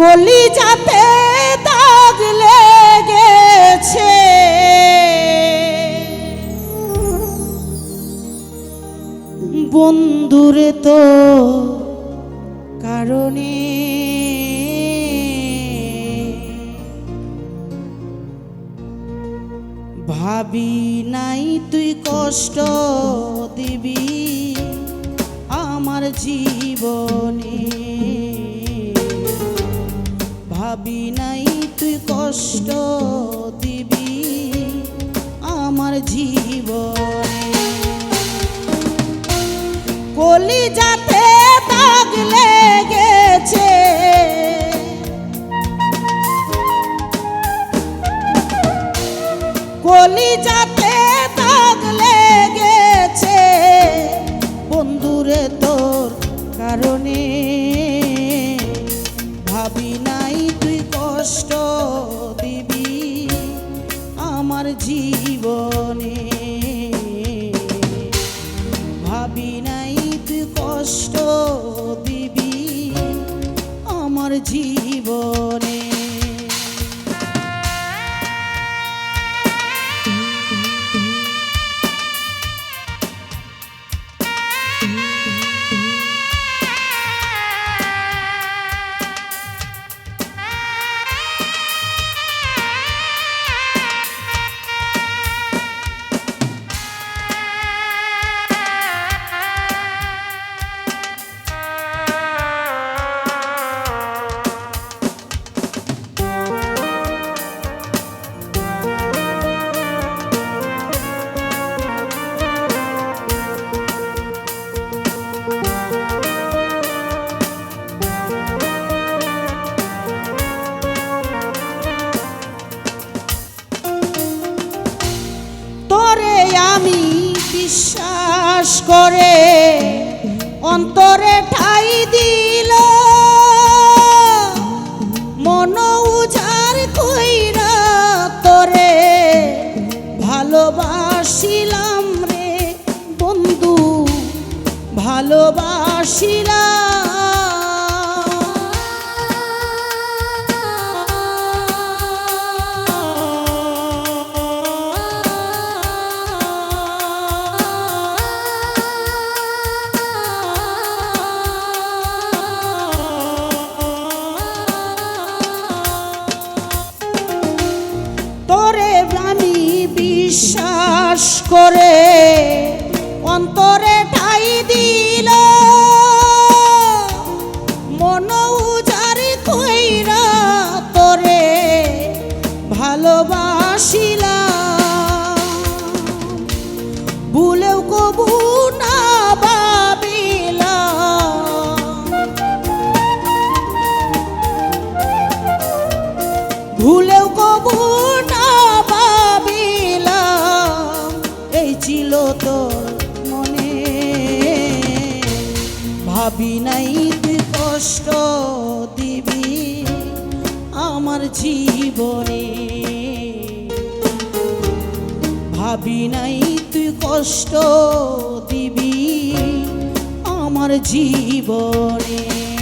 কলিজাতে দাগ লেগেছে। বন্ধুরে তো কারণে। ভাবি নাই তুই কষ্ট দিবি আমার জীবনে। ভাবি নাই তুই কষ্ট। জীবনে বিশ্বাস করে অন্তরে ঠাই দিল। মন উজার কইরা তরে ভালোবাসিলাম রে বন্ধু তোরে করে অন্তরে ঠাই দিল। মন উজার কইরা তোরে ভালোবাসিলা ভুলেও কবু না ভাবিলাম। ভুলেও কবু ভাবি নাই তুই কষ্ট দিবি আমার জীবনে। ভাবি নাই তুই কষ্ট দিবি আমার জীবনে।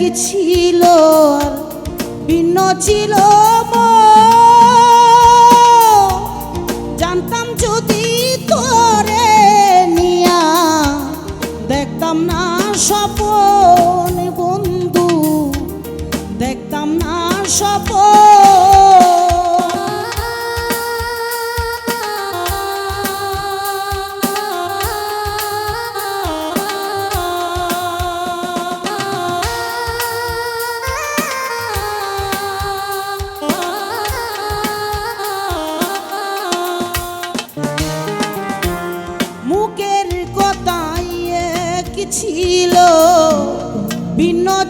কি ছিল আর ভিন্ন ছিল মন।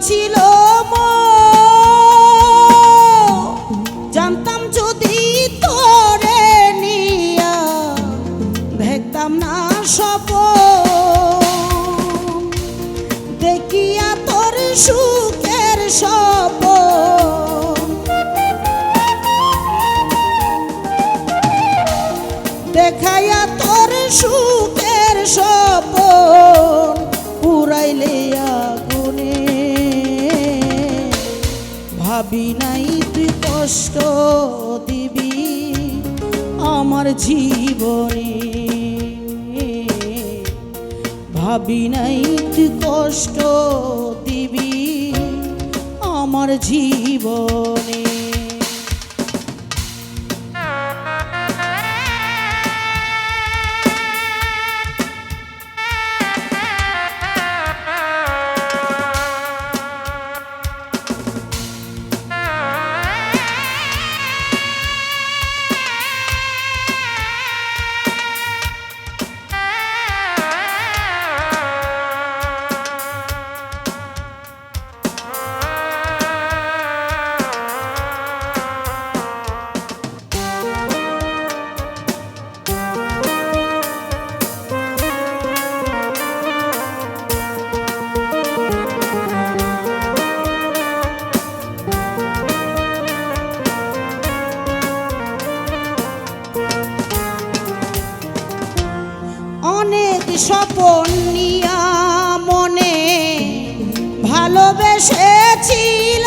ছিল জানতাম যদি তোরে নিয়া দেখতাম না স্বপন দেখিয়া তোর সুখের স্বপন দেখাইয়া তোর সুখের স্বপন পুরাইলে ভাবি নাই তুই কষ্ট দিবি আমার জীবনে। ভাবি নাই তুই কষ্ট দিবি আমার জীবনে। স্বপন নিয়া মনে ভালোবেসেছিল।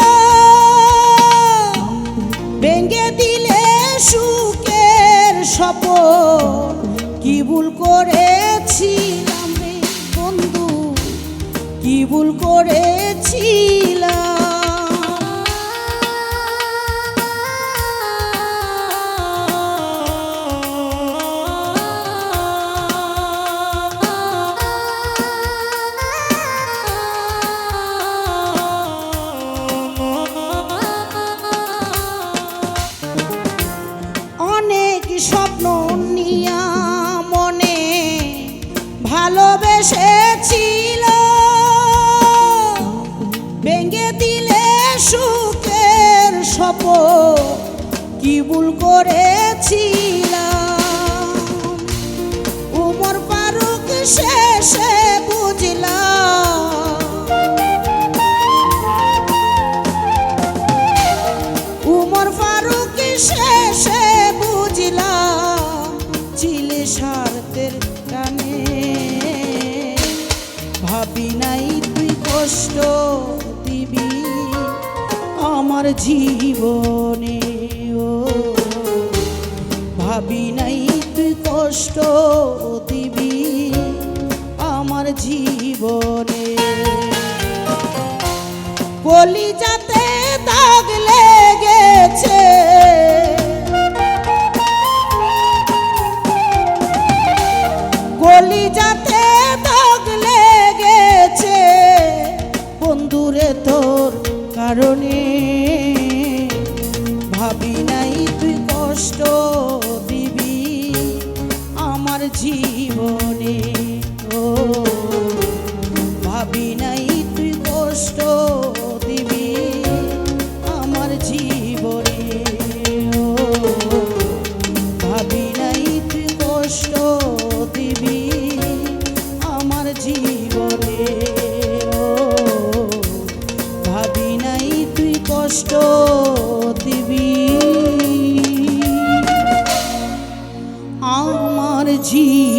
ভেঙে দিলে সুখের স্বপন, কি ভুল করেছিলাম বন্ধু? কি ভুল অনেক ভুল করেছিলাম। উমর ফারুক শেষে বুঝলাম। উমর ফারুক শেষে বুঝলাম, চিলে স্বার্থের টানে। ভাবি নাই তুই কষ্ট আমার জীবনে। কষ্ট দিবি আমার জীবনে। কলিজাতে দাগ লেগেছে। কলিজাতে দাগ লেগেছে। বন্ধুরে তোর কারণে রে তুই কষ্ট দিবি আমার জীবনে। ও, ভাবি তুই কষ্ট দিবি আমার জীবনে। ও, ভাবি তুই কষ্ট দিবি আমার জীবন।